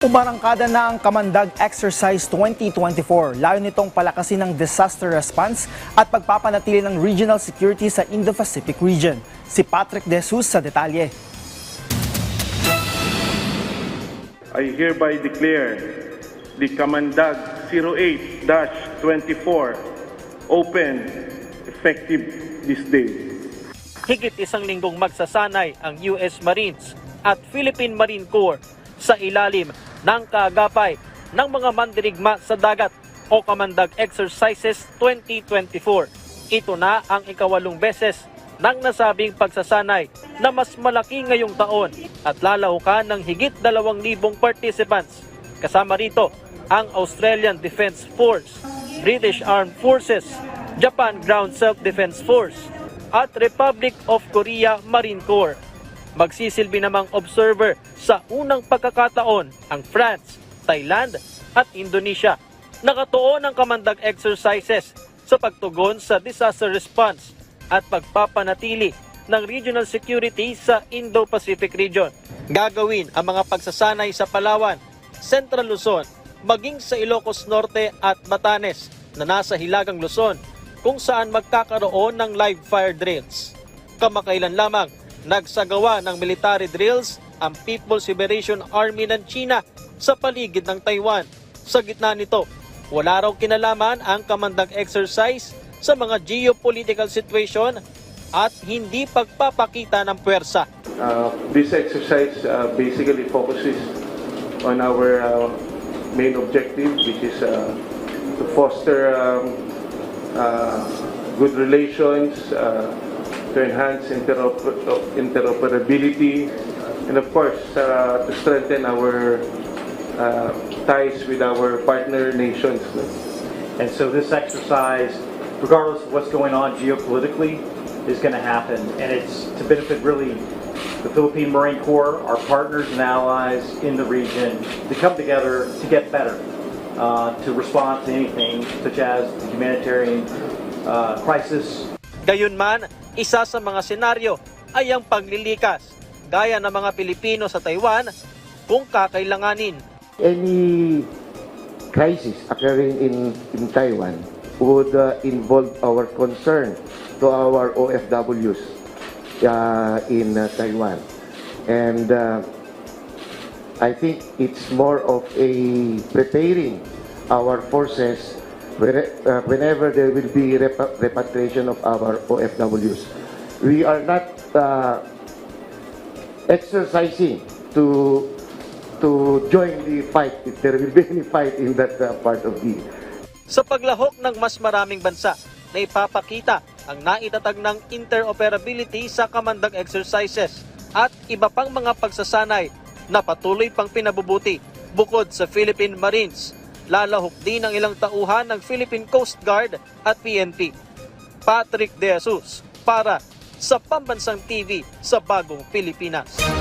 Umarangkada na ang Kamandag Exercise 2024. Layo nitong palakasin ng disaster response at pagpapanatili ng regional security sa Indo-Pacific region. Si Patrick De Jesus sa detalye. I hereby declare the Kamandag 08-24 open effective this day. higit isang linggong magsasanay ang US Marines at Philippine Marine Corps sa ilalim ng kaagapay ng mga mandirigma sa dagat o Kamandag Exercises 2024. Ito na ang ikawalong beses ng nasabing pagsasanay na mas malaki ngayong taon at lalahukan ng higit 2,000 participants. Kasama rito ang Australian Defence Force, British Armed Forces, Japan Ground Self-Defense Force, at Republic of Korea Marine Corps. Magsisilbi namang observer sa unang pagkakataon ang France, Thailand at Indonesia. Nakatuon ang kamandag exercises sa pagtugon sa disaster response at pagpapanatili ng regional security sa Indo-Pacific region. Gagawin ang mga pagsasanay sa Palawan, Central Luzon, maging sa Ilocos Norte at Batanes na nasa Hilagang Luzon kung saan magkakaroon ng live fire drills. Kamakailan lamang nagsagawa ng military drills ang People's Liberation Army ng China sa paligid ng Taiwan. Sa gitna nito, wala raw kinalaman ang kamandag exercise sa mga geopolitical situation at hindi pagpapakita ng puwersa. Uh, this exercise uh, basically focuses on our uh, main objective, which is uh, to foster um, uh, good relations, uh, to enhance interoper- interoperability, and of course, uh, to strengthen our uh, ties with our partner nations. And so this exercise, regardless of what's going on geopolitically, is going to happen. And it's to benefit really the Philippine Marine Corps, our partners and allies in the region, to come together to get better, uh, to respond to anything such as the humanitarian uh, crisis, Gayunman, isa sa mga senaryo ay ang paglilikas, gaya ng mga Pilipino sa Taiwan kung kakailanganin. any crisis occurring in, in Taiwan would uh, involve our concern to our OFWs uh, in uh, Taiwan. And uh, I think it's more of a preparing our forces whenever there will be repa- repatriation of our OFWs. We are not uh, exercising to to join the fight if there will be any fight in that uh, part of the Sa paglahok ng mas maraming bansa na ipapakita ang naitatag ng interoperability sa kamandag exercises at iba pang mga pagsasanay na patuloy pang pinabubuti bukod sa Philippine Marines. Lalahok din ang ilang tauhan ng Philippine Coast Guard at PNP. Patrick De Jesus para sa Pambansang TV sa Bagong Pilipinas.